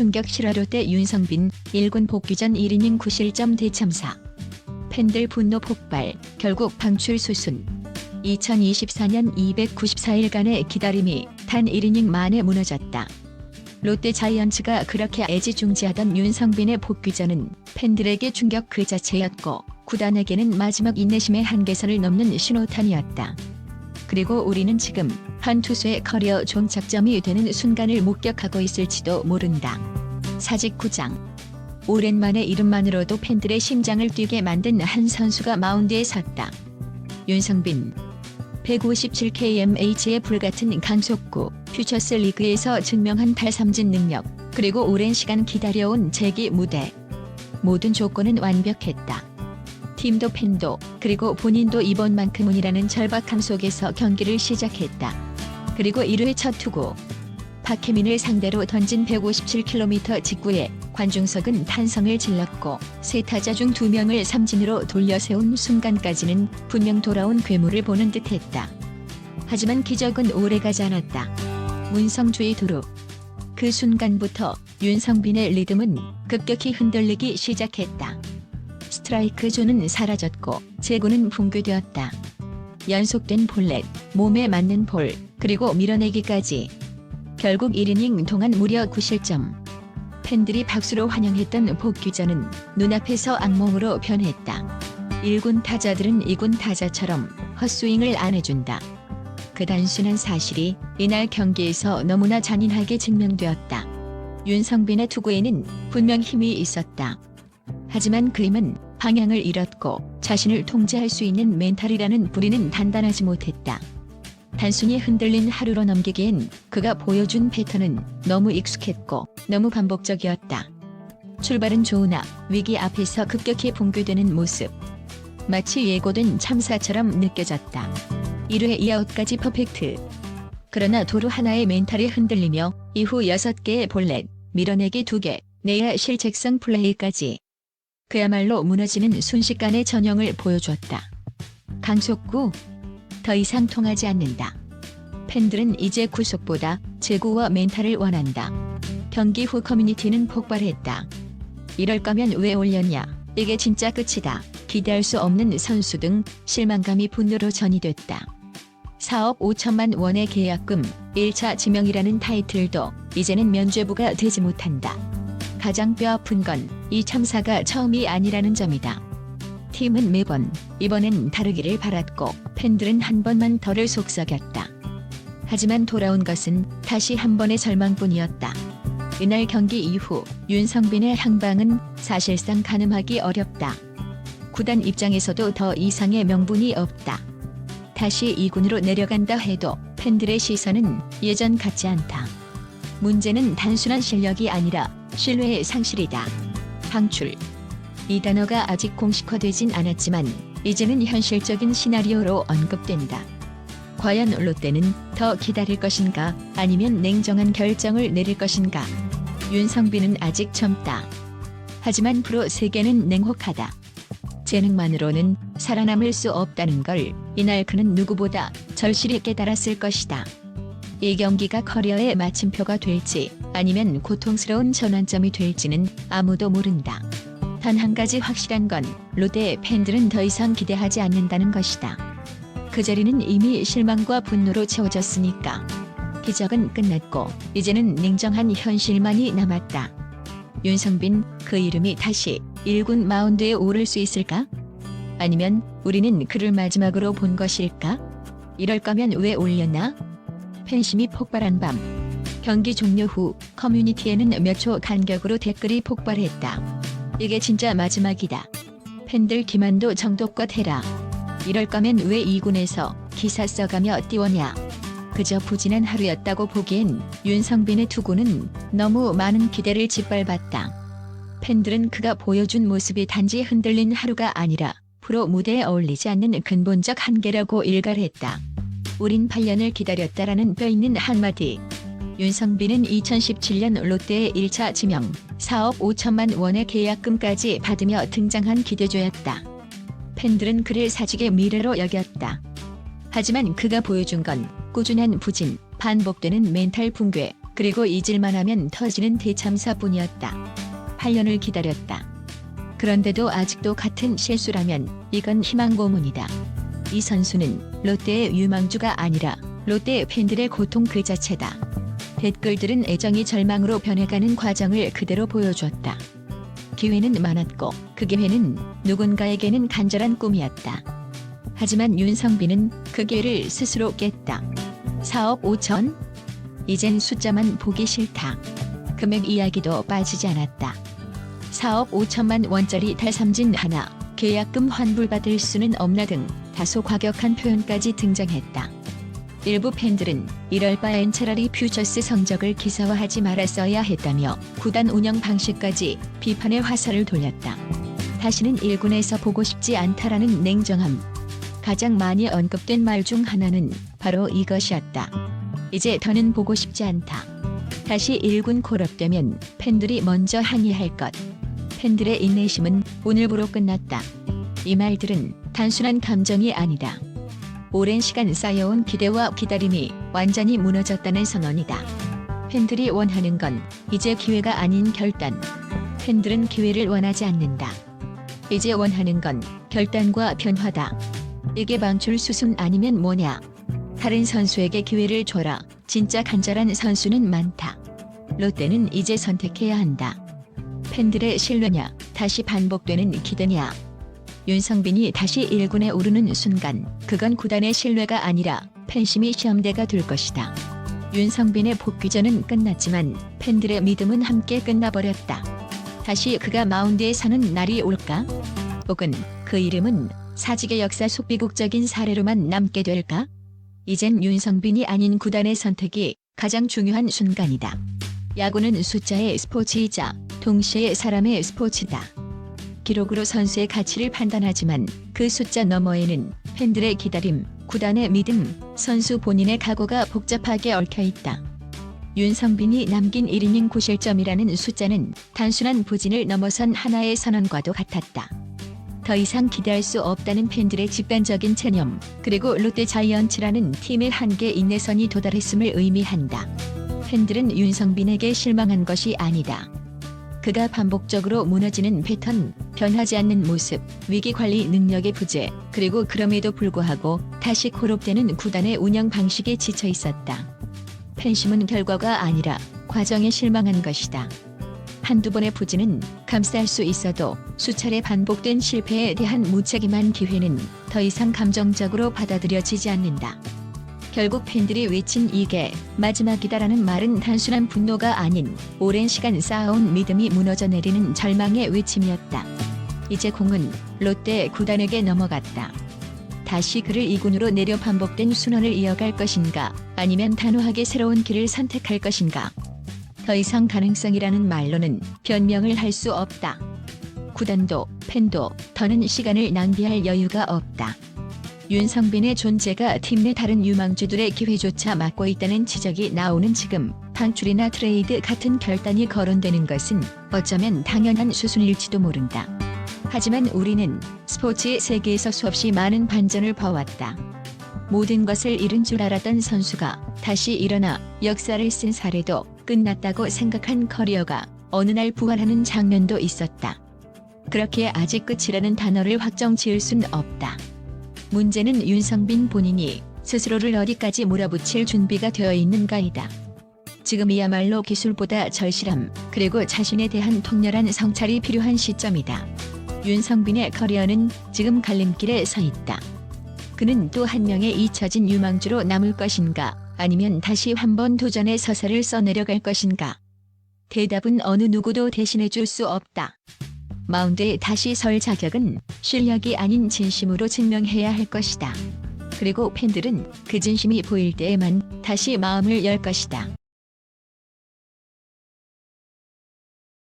충격 실화 롯데 윤성빈 1군 복귀 전 1이닝 9실점 대참사. 팬들 분노 폭발, 결국 방출 수순. 2024년 294일간의 기다림이 단 1이닝 만에 무너졌다. 롯데 자이언츠가 그렇게 애지중지하던 윤성빈의 복귀전은 팬들에게 충격 그 자체였고 구단에게는 마지막 인내심의 한계선을 넘는 신호탄이었다. 그리고 우리는 지금 한 투수의 커리어 종착점이 되는 순간을 목격하고 있을지도 모른다. 사직구장 오랜만에 이름만으로도 팬들의 심장을 뛰게 만든 한 선수가 마운드에 섰다. 윤성빈 157kmh의 불같은 강속구 퓨처스 리그에서 증명한 탈삼진 능력 그리고 오랜 시간 기다려온 재기 무대 모든 조건은 완벽했다. 팀도 팬도 그리고 본인도 이번만큼은이라는 절박함 속에서 경기를 시작했다. 그리고 1회 첫 투구 박혜민을 상대로 던진 157km 직구에 관중석은 탄성을 질렀고 세 타자 중 두 명을 삼진으로 돌려 세운 순간까지는 분명 돌아온 괴물을 보는 듯했다. 하지만 기적은 오래가지 않았다. 문성주의 도루 그 순간부터 윤성빈의 리듬은 급격히 흔들리기 시작했다. 스트라이크 존은 사라졌고 제구는 붕괴되었다. 연속된 볼넷, 몸에 맞는 볼, 그리고 밀어내기까지. 결국 1이닝 동안 무려 9실점. 팬들이 박수로 환영했던 복귀전은 눈앞에서 악몽으로 변했다. 1군 타자들은 2군 타자처럼 헛스윙을 안 해준다. 그 단순한 사실이 이날 경기에서 너무나 잔인하게 증명되었다. 윤성빈의 투구에는 분명 힘이 있었다. 하지만 그 힘은 방향을 잃었고 자신을 통제할 수 있는 멘탈이라는 부리는 단단하지 못했다. 단순히 흔들린 하루로 넘기기엔 그가 보여준 패턴은 너무 익숙했고 너무 반복적이었다. 출발은 좋으나 위기 앞에서 급격히 붕괴되는 모습. 마치 예고된 참사처럼 느껴졌다. 1회 2아웃까지 퍼펙트. 그러나 도루 하나의 멘탈이 흔들리며 이후 6개의 볼넷, 밀어내기 2개, 내야 실책성 플레이까지. 그야말로 무너지는 순식간의 전형을 보여주었다. 강속구 더 이상 통하지 않는다. 팬들은 이제 구속보다 제구와 멘탈을 원한다. 경기 후 커뮤니티는 폭발했다. 이럴 거면 왜 올렸냐? 이게 진짜 끝이다. 기대할 수 없는 선수 등 실망감이 분노로 전이됐다. 4억 5천만 원의 계약금, 1차 지명이라는 타이틀도 이제는 면죄부가 되지 못한다. 가장 뼈아픈 건 이 참사가 처음이 아니라는 점이다. 팀은 매번 이번엔 다르기를 바랐고 팬들은 한 번만 더를 속삭였다. 하지만 돌아온 것은 다시 한 번의 절망뿐이었다. 이날 경기 이후 윤성빈의 향방은 사실상 가늠하기 어렵다. 구단 입장에서도 더 이상의 명분이 없다. 다시 2군으로 내려간다 해도 팬들의 시선은 예전 같지 않다. 문제는 단순한 실력이 아니라 신뢰의 상실이다. 방출. 이 단어가 아직 공식화되진 않았지만 이제는 현실적인 시나리오로 언급된다. 과연 롯데는 더 기다릴 것인가 아니면 냉정한 결정을 내릴 것인가? 윤성빈은 아직 젊다. 하지만 프로 세계는 냉혹하다. 재능만으로는 살아남을 수 없다는 걸 이날 그는 누구보다 절실히 깨달았을 것이다. 이 경기가 커리어의 마침표가 될지 아니면 고통스러운 전환점이 될지는 아무도 모른다. 단 한 가지 확실한 건 롯데 팬들은 더 이상 기대하지 않는다는 것이다. 그 자리는 이미 실망과 분노로 채워졌으니까. 기적은 끝났고 이제는 냉정한 현실만이 남았다. 윤성빈 그 이름이 다시 1군 마운드에 오를 수 있을까? 아니면 우리는 그를 마지막으로 본 것일까? 이럴 거면 왜 올렸나? 팬심이 폭발한 밤. 경기 종료 후 커뮤니티에는 몇 초 간격으로 댓글이 폭발했다. 이게 진짜 마지막이다. 팬들 기만도 정도껏 해라. 이럴 거면 왜 2군에서 기사 써가며 띄웠냐. 그저 부진한 하루였다고 보기엔 윤성빈의 투구는 너무 많은 기대를 짓밟았다. 팬들은 그가 보여준 모습이 단지 흔들린 하루가 아니라 프로 무대에 어울리지 않는 근본적 한계라고 일갈했다. 우린 8년을 기다렸다라는 뼈있는 한마디. 윤성빈은 2017년 롯데의 1차 지명 4억 5천만 원의 계약금까지 받으며 등장한 기대조였다. 팬들은 그를 사직의 미래로 여겼다. 하지만 그가 보여준 건 꾸준한 부진, 반복되는 멘탈 붕괴, 그리고 잊을만 하면 터지는 대참사뿐이었다. 8년을 기다렸다. 그런데도 아직도 같은 실수라면 이건 희망 고문이다. 이 선수는 롯데의 유망주가 아니라 롯데 팬들의 고통 그 자체다. 댓글들은 애정이 절망으로 변해가는 과정을 그대로 보여줬다. 기회는 많았고 그 기회는 누군가에게는 간절한 꿈이었다. 하지만 윤성빈은 그 기회를 스스로 깼다. 4억 5천? 이젠 숫자만 보기 싫다. 금액 이야기도 빠지지 않았다. 4억 5천만 원짜리 달삼진 하나, 계약금 환불받을 수는 없나 등 다소 과격한 표현까지 등장했다. 일부 팬들은 이럴 바엔 차라리 퓨처스 성적을 기사화하지 말았어야 했다며 구단 운영 방식까지 비판의 화살을 돌렸다. 다시는 1군에서 보고 싶지 않다라는 냉정함. 가장 많이 언급된 말 중 하나는 바로 이것이었다. 이제 더는 보고 싶지 않다. 다시 1군 콜업되면 팬들이 먼저 항의할 것. 팬들의 인내심은 오늘부로 끝났다. 이 말들은 단순한 감정이 아니다. 오랜 시간 쌓여온 기대와 기다림이 완전히 무너졌다는 선언이다. 팬들이 원하는 건 이제 기회가 아닌 결단. 팬들은 기회를 원하지 않는다. 이제 원하는 건 결단과 변화다. 이게 방출 수순 아니면 뭐냐? 다른 선수에게 기회를 줘라. 진짜 간절한 선수는 많다. 롯데는 이제 선택해야 한다. 팬들의 신뢰냐, 다시 반복되는 기대냐. 윤성빈이 다시 1군에 오르는 순간 그건 구단의 신뢰가 아니라 팬심이 시험대가 될 것이다. 윤성빈의 복귀전은 끝났지만 팬들의 믿음은 함께 끝나버렸다. 다시 그가 마운드에 서는 날이 올까? 혹은 그 이름은 사직의 역사 속 비극적인 사례로만 남게 될까? 이젠 윤성빈이 아닌 구단의 선택이 가장 중요한 순간이다. 야구는 숫자의 스포츠이자 동시에 사람의 스포츠다. 기록으로 선수의 가치를 판단하지만 그 숫자 너머에는 팬들의 기다림, 구단의 믿음, 선수 본인의 각오가 복잡하게 얽혀 있다. 윤성빈이 남긴 1이닝 9실점이라는 숫자는 단순한 부진을 넘어선 하나의 선언과도 같았다. 더 이상 기대할 수 없다는 팬들의 집단적인 체념, 그리고 롯데 자이언츠라는 팀의 한계 인내선이 도달했음을 의미한다. 팬들은 윤성빈에게 실망한 것이 아니다. 그가 반복적으로 무너지는 패턴, 변하지 않는 모습, 위기 관리 능력의 부재, 그리고 그럼에도 불구하고 다시 코롭되는 구단의 운영 방식에 지쳐 있었다. 팬심은 결과가 아니라 과정에 실망한 것이다. 한두 번의 부진은 감쌀 수 있어도 수차례 반복된 실패에 대한 무책임한 기회는 더 이상 감정적으로 받아들여지지 않는다. 결국 팬들이 외친 이게 마지막이다라는 말은 단순한 분노가 아닌 오랜 시간 쌓아온 믿음이 무너져 내리는 절망의 외침이었다. 이제 공은 롯데 구단에게 넘어갔다. 다시 그를 2군으로 내려 반복된 순환을 이어갈 것인가 아니면 단호하게 새로운 길을 선택할 것인가 더 이상 가능성이라는 말로는 변명을 할 수 없다. 구단도 팬도 더는 시간을 낭비할 여유가 없다. 윤성빈의 존재가 팀 내 다른 유망주들의 기회조차 막고 있다는 지적이 나오는 지금 방출이나 트레이드 같은 결단이 거론되는 것은 어쩌면 당연한 수순일지도 모른다. 하지만 우리는 스포츠의 세계에서 수없이 많은 반전을 봐왔다. 모든 것을 잃은 줄 알았던 선수가 다시 일어나 역사를 쓴 사례도 끝났다고 생각한 커리어가 어느 날 부활하는 장면도 있었다. 그렇게 아직 끝이라는 단어를 확정 지을 순 없다. 문제는 윤성빈 본인이 스스로를 어디까지 몰아붙일 준비가 되어 있는가이다. 지금이야말로 기술보다 절실함, 그리고 자신에 대한 통렬한 성찰이 필요한 시점이다. 윤성빈의 커리어는 지금 갈림길에 서 있다. 그는 또 한 명의 잊혀진 유망주로 남을 것인가, 아니면 다시 한번 도전의 서사를 써내려갈 것인가. 대답은 어느 누구도 대신해 줄 수 없다. 마운드에 다시 설 자격은 실력이 아닌 진심으로 증명해야 할 것이다. 그리고 팬들은 그 진심이 보일 때에만 다시 마음을 열 것이다.